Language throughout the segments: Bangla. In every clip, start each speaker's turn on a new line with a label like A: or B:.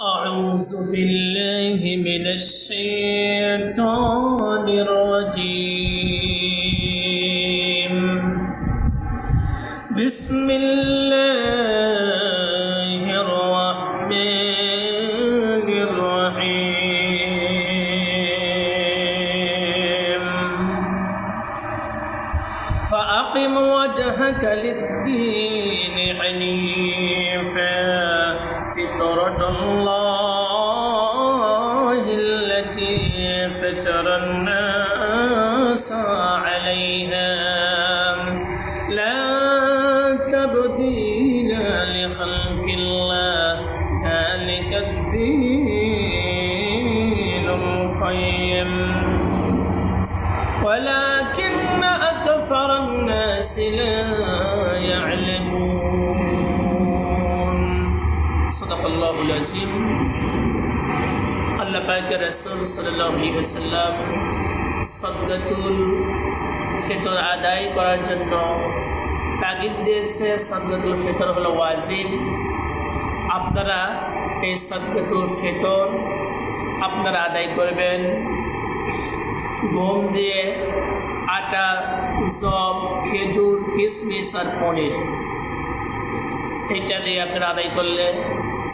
A: أعوذ بالله من الشيطان الرجيم. بسم الله الرحمن الرحيم. فأقم وجهك للدين حنيفا. فطرة الله التي فطر الناس عليها. لا تبديل لخلق الله ذلك الدين القيم. ولكن أكثر الناس لا يعلمون সাল্লাহুল আল্লাহ পাক রসুল সাল্লাম সদগাতুল ফেতর আদায় করার জন্য তাগিদ দিয়েছে। সদগাতুল ফেতর হলো ওয়াজিব। আপনারা এই সদগাতুল ফেতর আপনারা আদায় করবেন। গম দিয়ে আটা, জব, খেজুর কিশমিশ আর পনির, এটা দিয়ে আপনারা আদায় করলে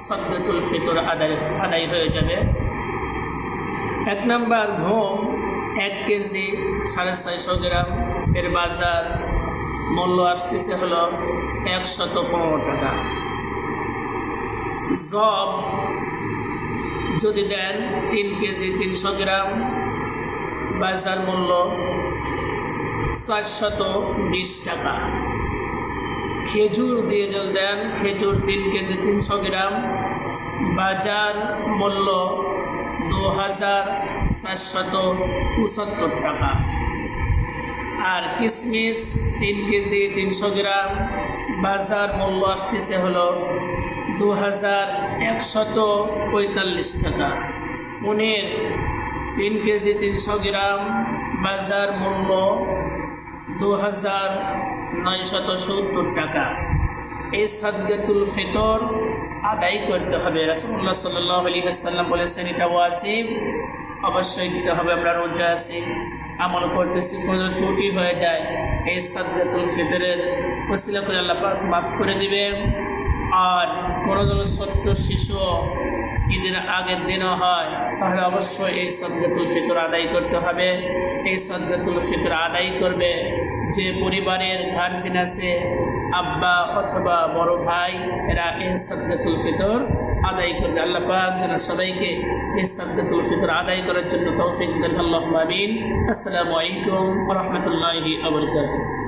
A: সদ্গতুল ফিতর আদায় আদায় হয়ে যাবে। এক নাম্বার ঘুম, এক কেজি সাড়ে ছয়শো গ্রাম। এর বাজার মূল্য আসতেছে হলো একশত পনেরো টাকা। জব যদি দেন তিন কেজি তিনশো গ্রাম। বাজার মূল্য চারশত বিশ টাকা। খেজুর দিয়ে যদি দেন। খেজুর তিন কেজি তিনশো গ্রাম। বাজার মূল্য দু হাজার চারশত পঁচাত্তর টাকা। আর কিশমিশ তিন কেজি তিনশো গ্রাম। বাজার মূল্য আসতেছে হলো দু হাজার একশত পঁয়তাল্লিশ টাকা। পনির তিন কেজি তিনশো গ্রাম। বাজার মূল্য দু হাজার নয়শত সত্তর টাকা। এই সাদগাতুল ফিতর আদায় করতে হবে। রাসুল্লাহ সাল্লাহ আলী হাসাল্লাম বলেছেন, এটা ওয়াজিব। অবশ্যই দিতে হবে, আমরা রোজা আছি, আমল করতেছি কোনো ত্রুটি হয়ে যায়। এই সাদগাতুল ফিতরের ওসিলা করে আল্লাহ মাফ করে দিবে আর কোনো কোনো ছোট্ট শিশু ঈদের আগের দিনও হয়, তাহলে অবশ্যই এই সদগাতুল ফিতর আদায় করতে হবে। এই সদগাতুল ফিতর আদায় করবে যে পরিবারের গার্জেন আছে, আব্বা অথবা বড় ভাই, এরা এই সদগাতুল ফিতর আদায় করবে। আল্লাহ পাক যেন সবাইকে এই সদগাতুল ফিতর আদায় করার জন্য তৌফিক দেন। আল্লাহ আসসালামু আলাইকুম রহমতুল্লাহি আবরকাতুহ